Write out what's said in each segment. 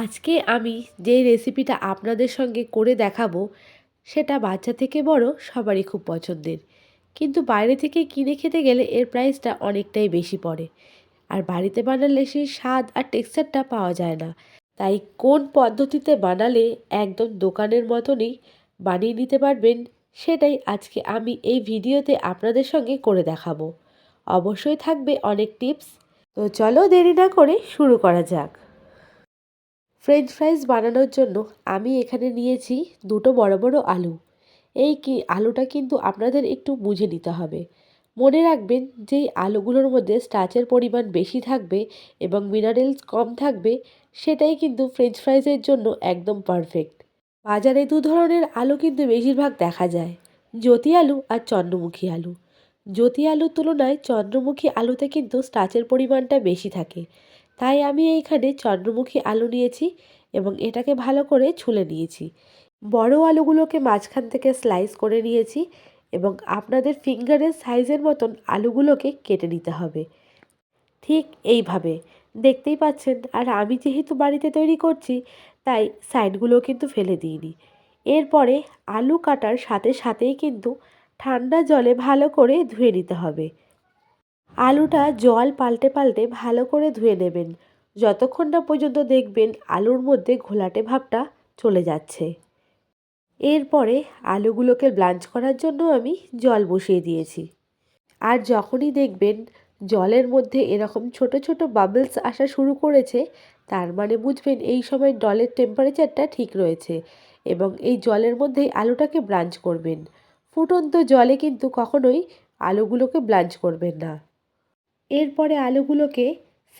আজকে আমি যেই রেসিপিটা আপনাদের সঙ্গে করে দেখাবো, সেটা বাচ্চা থেকে বড় সবারই খুব পছন্দের। কিন্তু বাইরে থেকে কিনে খেতে গেলে এর প্রাইসটা অনেকটাই বেশি পড়ে। আর বাড়িতে বানালে সেই স্বাদ আর টেক্সচারটা পাওয়া যায় না। তাই কোন পদ্ধতিতে বানালে একদম দোকানের মতনই বানিয়ে নিতে পারবেন, সেটাই আজকে আমি এই ভিডিওতে আপনাদের সঙ্গে করে দেখাবো। অবশ্যই থাকবে অনেক টিপস তো চলো দেরি না করে শুরু করা যাক। ফ্রেঞ্চ ফ্রাইজ বানানোর জন্য আমি এখানে নিয়েছি দুটো বড় বড় আলু। এই কি, আলুটা কিন্তু আপনাদের একটু বুঝে নিতে হবে। মনে রাখবেন যে আলুগুলোর মধ্যে স্টাচের পরিমাণ বেশি থাকবে এবং মিনারেলস কম থাকবে, সেটাই কিন্তু ফ্রেঞ্চ ফ্রাইজের জন্য একদম পারফেক্ট বাজারে দু ধরনের আলু কিন্তু বেশিরভাগ দেখা যায়, জ্যোতি আলু আর চন্দ্রমুখী আলু। জ্যোতি আলুর তুলনায় চন্দ্রমুখী আলুতে কিন্তু স্টাচের পরিমাণটা বেশি থাকে। তাই আমি এইখানে চন্দ্রমুখী আলু নিয়েছি এবং এটাকে ভালো করে ছুলে নিয়েছি। বড় আলুগুলোকে মাঝখান থেকে স্লাইস করে নিয়েছি এবং আপনাদের ফিঙ্গারের সাইজের মতন আলুগুলোকে কেটে নিতে হবে। ঠিক এইভাবে। দেখতেই পাচ্ছেন, আর আমি যেহেতু বাড়িতে তৈরি করছি, তাই সাইডগুলো কিন্তু ফেলে দিইনি। এরপরে আলু কাটার সাথে সাথেই কিন্তু ঠান্ডা জলে ভালো করে ধুয়ে নিতে হবে। আলুটা জল পাল্টে পাল্টে ভালো করে ধুয়ে নেবেন। যতক্ষণ না পর্যন্ত দেখবেন আলুর মধ্যে ঘোলাটে ভাবটা চলে যাচ্ছে। এরপরে আলুগুলোকে ব্লাঞ্চ করার জন্য আমি জল বসিয়ে দিয়েছি। আর যখনই দেখবেন জলের মধ্যে এরকম ছোট ছোট বাবলস আসা শুরু করেছে, তার মানে বুঝবেন এই সময় জলের টেম্পারেচারটা ঠিক রয়েছে এবং এই জলের মধ্যেই আলুটাকে ব্লাঞ্চ করবেন। ফুটন্ত জলে কিন্তু কখনোই আলুগুলোকে ব্লাঞ্চ করবেন না। এরপরে আলুগুলোকে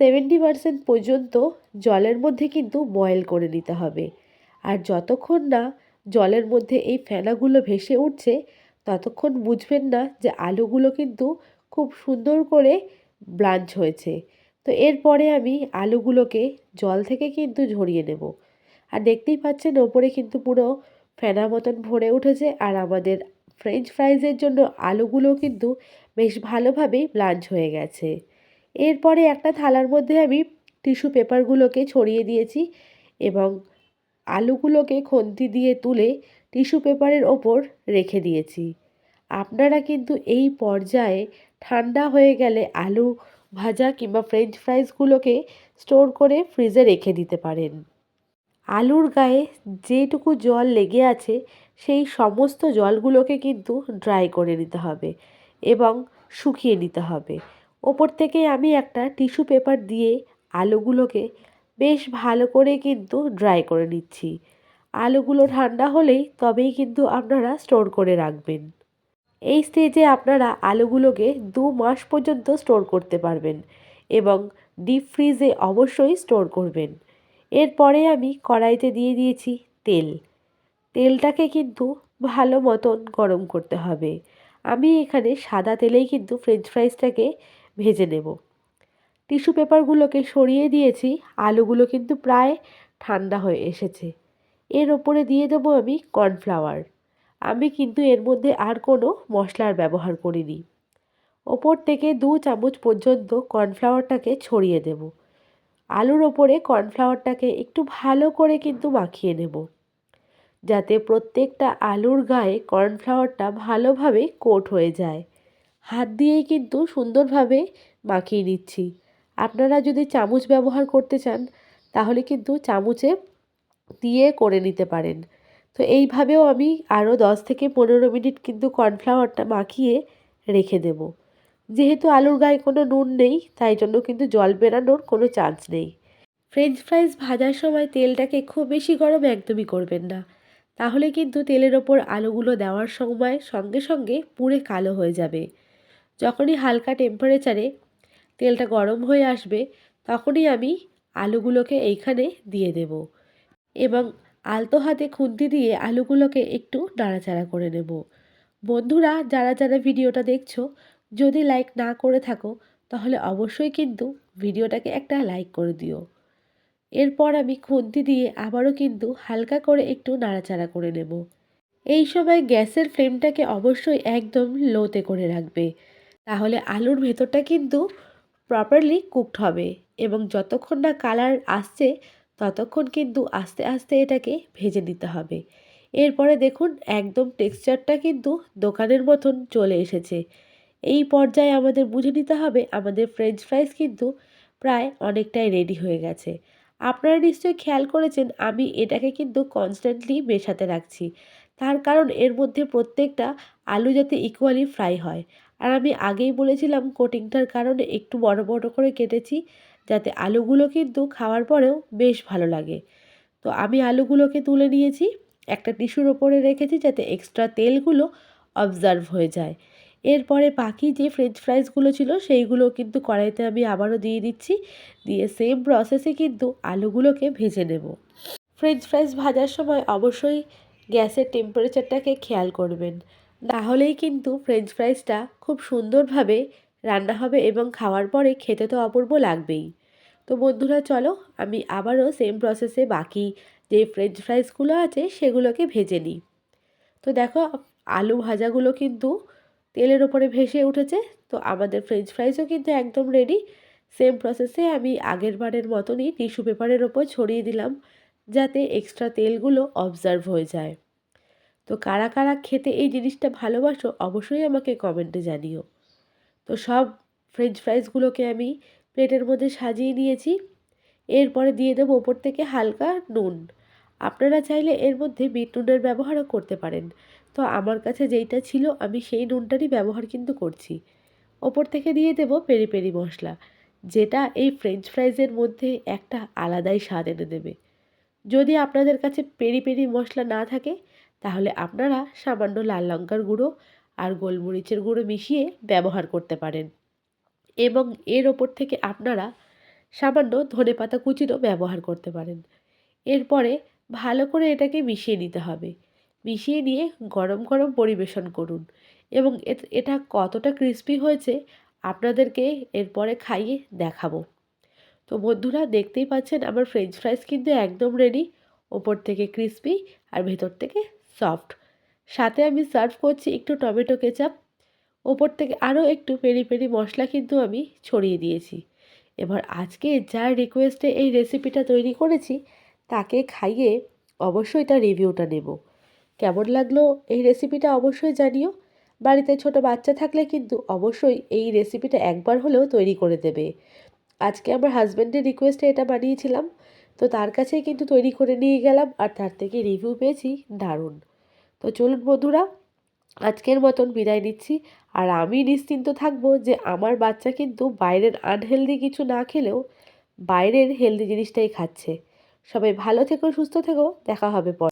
সেভেন্টি পারসেন্ট পর্যন্ত জলের মধ্যে কিন্তু বয়েল করে নিতে হবে। আর যতক্ষণ না জলের মধ্যে এই ফেনাগুলো ভেসে উঠছে, ততক্ষণ বুঝবেন না যে আলুগুলো কিন্তু খুব সুন্দর করে ব্লাঞ্চ হয়েছে। তো এরপরে আমি আলুগুলোকে জল থেকে কিন্তু ঝরিয়ে নেব। আর দেখতেই পাচ্ছেন, ওপরে কিন্তু পুরো ফেনা মতন ভরে উঠেছে। আর আমাদের ফ্রেঞ্চ ফ্রাইজের জন্য আলুগুলো কিন্তু বেশ ভালোভাবেই ব্লাঞ্চ হয়ে গেছে। এরপরে একটা থালার মধ্যে আমি টিস্যু পেপারগুলোকে ছড়িয়ে দিয়েছি এবং আলুগুলোকে খন্তি দিয়ে তুলে টিস্যু পেপারের ওপর রেখে দিয়েছি। আপনারা কিন্তু এই পর্যায়ে ঠান্ডা হয়ে গেলে আলু ভাজা কিংবা ফ্রেঞ্চ ফ্রাইজগুলোকে স্টোর করে ফ্রিজে রেখে দিতে পারেন। আলুর গায়ে যেটুকু জল লেগে আছে সেই সমস্ত জলগুলোকে কিন্তু ড্রাই করে নিতে হবে এবং শুকিয়ে নিতে হবে। ওপর থেকে আমি একটা টিস্যু পেপার দিয়ে আলুগুলোকে বেশ ভালো করে কিন্তু ড্রাই করে নিচ্ছি। আলুগুলো ঠান্ডা হলেই তবেই কিন্তু আপনারা স্টোর করে রাখবেন। এই স্টেজে আপনারা আলুগুলোকে দু মাস পর্যন্ত স্টোর করতে পারবেন এবং ডিপ ফ্রিজে অবশ্যই স্টোর করবেন। এরপরে আমি কড়াইতে দিয়ে দিয়েছি তেল। তেলটাকে কিন্তু ভালো মতন গরম করতে হবে। আমি এখানে সাদা তেলেই কিন্তু ফ্রেঞ্চ ফ্রাইসটাকে ভেজে নেব। টিস্যু পেপারগুলোকে সরিয়ে দিয়েছি, আলুগুলো কিন্তু প্রায় ঠান্ডা হয়ে এসেছে। এর ওপরে দিয়ে দেবো আমি কর্নফ্লাওয়ার আমি কিন্তু এর মধ্যে আর কোনো মশলার ব্যবহার করিনি। ওপর থেকে দু চামচ পর্যন্ত কর্নফ্লাওয়ারটাকে ছড়িয়ে দেব। আলুর ওপরে কর্নফ্লাওয়ারটাকে একটু ভালো করে কিন্তু মাখিয়ে নেব। যাতে প্রত্যেকটা আলুর গায়ে কর্নফ্লাওয়ারটা ভালোভাবে কোট হয়ে যায়। হাত দিয়েই কিন্তু সুন্দরভাবে মাখিয়ে নিচ্ছি। আপনারা যদি চামচ ব্যবহার করতে চান, তাহলে কিন্তু চামচে দিয়ে করে নিতে পারেন। তো এইভাবেও আমি আরও দশ থেকে পনেরো মিনিট কিন্তু কর্নফ্লাওয়ারটা মাখিয়ে রেখে দেব। যেহেতু আলুর গায়ে কোনো নুন নেই, তাই জন্য কিন্তু জল বেরানোর কোনো চান্স নেই। ফ্রেঞ্চ ফ্রাইজ ভাজার সময় তেলটাকে খুব বেশি গরম একদমই করবেন না। তাহলে কিন্তু তেলের ওপর আলুগুলো দেওয়ার সময় সঙ্গে সঙ্গে পুড়ে কালো হয়ে যাবে। যখনই হালকা টেম্পারেচারে তেলটা গরম হয়ে আসবে, তখনই আমি আলুগুলোকে এইখানে দিয়ে দেব এবং আলতো হাতে খুন্তি দিয়ে আলুগুলোকে একটু নাড়াচাড়া করে নেব। বন্ধুরা, যারা যারা ভিডিওটা দেখছ, যদি লাইক না করে থাকো, তাহলে অবশ্যই কিন্তু ভিডিওটাকে একটা লাইক করে দিও। এরপর আমি খুন্তি দিয়ে আবারও কিন্তু হালকা করে একটু নাড়াচাড়া করে নেব। এই সময় গ্যাসের ফ্লেমটাকে অবশ্যই একদম লোতে করে রাখবে। তাহলে আলুর ভেতরটা কিন্তু প্রপারলি কুকড হবে এবং যতক্ষণ না কালার আসছে, ততক্ষণ কিন্তু আস্তে আস্তে এটাকে ভেজে নিতে হবে। এরপরে দেখুন, একদম টেক্সচারটা কিন্তু দোকানের মতন চলে এসেছে। এই পর্যায়ে আমাদের বুঝে নিতে হবে, আমাদের ফ্রেঞ্চ ফ্রাইস কিন্তু প্রায় অনেকটাই রেডি হয়ে গেছে। আপনারা নিশ্চয়ই খেয়াল করেছেন, আমি এটাকে কিন্তু কনস্ট্যান্টলি মেশাতে রাখছি। তার কারণ এর মধ্যে প্রত্যেকটা আলু যাতে ইকুয়ালি ফ্রাই হয়। আর আমি আগেই বলেছিলাম কোটিংটার কারণে একটু বড় বড় করে কেটেছি, যাতে আলুগুলো কিন্তু খাওয়ার পরেও বেশ ভালো লাগে। তো আমি আলুগুলোকে তুলে নিয়েছি, একটা টিস্যুর ওপরে রেখেছি যাতে এক্সট্রা তেলগুলো অবজার্ভ হয়ে যায়। এরপরে বাকি যে ফ্রেঞ্চ ফ্রাইসগুলো ছিল, সেইগুলো কিন্তু কড়াইতে আমি আবারও দিয়ে দিচ্ছি। দিয়ে সেম প্রসেসে কিন্তু আলুগুলোকে ভেজে নেব। ফ্রেঞ্চ ফ্রাইস ভাজার সময় অবশ্যই গ্যাসের টেম্পারেচারটাকে খেয়াল করবেন। তাহলেই কিন্তু ফ্রেঞ্চ ফ্রাইসটা খুব সুন্দরভাবে রান্না হবে এবং খাওয়ার পরে খেতে তো অপূর্ব লাগবেই। তো বন্ধুরা, চলো আমি আবারও সেম প্রসেসে বাকি যে ফ্রেঞ্চ ফ্রাইসগুলো আছে, সেগুলোকে ভেজে নিই। তো দেখো, আলু ভাজাগুলো কিন্তু তেলের ওপরে ভেসে উঠেছে। তো আমাদের ফ্রেঞ্চ ফ্রাইসও কিন্তু একদম রেডি সেম প্রসেসে আমি আগের বারের মতনই টিস্যু পেপারের ওপর ছড়িয়ে দিলাম, যাতে এক্সট্রা তেলগুলো অবজার্ভ হয়ে যায়। তো কারা কারা খেতে এই জিনিসটা ভালোবাসো, অবশ্যই আমাকে কমেন্টে জানিও। তো সব ফ্রেঞ্চ ফ্রাইসগুলোকে আমি প্লেটের মধ্যে সাজিয়ে নিয়েছি। এরপরে দিয়ে দেবো ওপর থেকে হালকা নুন। আপনারা চাইলে এর মধ্যে বিট নুনের ব্যবহারও করতে পারেন। তো আমার কাছে যেইটা ছিল, আমি সেই নুনটারই ব্যবহার কিন্তু করছি। ওপর থেকে দিয়ে দেব পেরি পেরি মশলা, যেটা এই ফ্রেঞ্চ ফ্রাইজের মধ্যে একটা আলাদাই স্বাদ এনে দেবে। যদি আপনাদের কাছে পেরি পেরি মশলা না থাকে, তাহলে আপনারা সামান্য লাল লঙ্কার গুঁড়ো আর গোলমরিচের গুঁড়ো মিশিয়ে ব্যবহার করতে পারেন। এবং এর ওপর থেকে আপনারা সামান্য ধনে পাতা কুচিরও ব্যবহার করতে পারেন। এরপরে ভালো করে এটাকে মিশিয়ে নিতে হবে। মিশিয়ে নিয়ে গরম গরম পরিবেশন করুন এবং এটা কতটা ক্রিস্পি হয়েছে আপনাদেরকে এরপরে খাইয়ে দেখাবো। তো বন্ধুরা, দেখতেই পাচ্ছেন আমার ফ্রেঞ্চ ফ্রাইস কিন্তু একদম রেডি ওপর থেকে ক্রিস্পি আর ভেতর থেকে সফট সাথে আমি সার্ভ করছি একটু টমেটো কেচাপ ওপর থেকে আরও একটু পেরি পেরি মশলা কিন্তু আমি ছড়িয়ে দিয়েছি। এবার আজকে যার রিকোয়েস্টে এই রেসিপিটা তৈরি করেছি তাকে খাইয়ে অবশ্যই তার রিভিউটা নেব। কেমন লাগল এই রেসিপিটা অবশ্যই জানিও। বাড়িতে ছোট বাচ্চা থাকলে কিন্তু অবশ্যই এই রেসিপিটা একবার হলেও তৈরি করে দেবে। আজকে আমার হাজব্যান্ডের রিকোয়েস্টে এটা বানিয়েছিলাম। তো তার কাছেই কিন্তু তৈরি করে নিয়ে গেলাম আর তার থেকে রিভিউ পেয়েছি দারুণ। তো চলুন বন্ধুরা, আজকের মতন বিদায় নিচ্ছি। আর আমি নিশ্চিন্ত থাকব যে আমার বাচ্চা কিন্তু বাইরের আনহেলদি কিছু না খেলেও বাইরের হেলদি জিনিসটাই খাচ্ছে। সবাই ভালো থেকো সুস্থ থেকো দেখা হবে পর।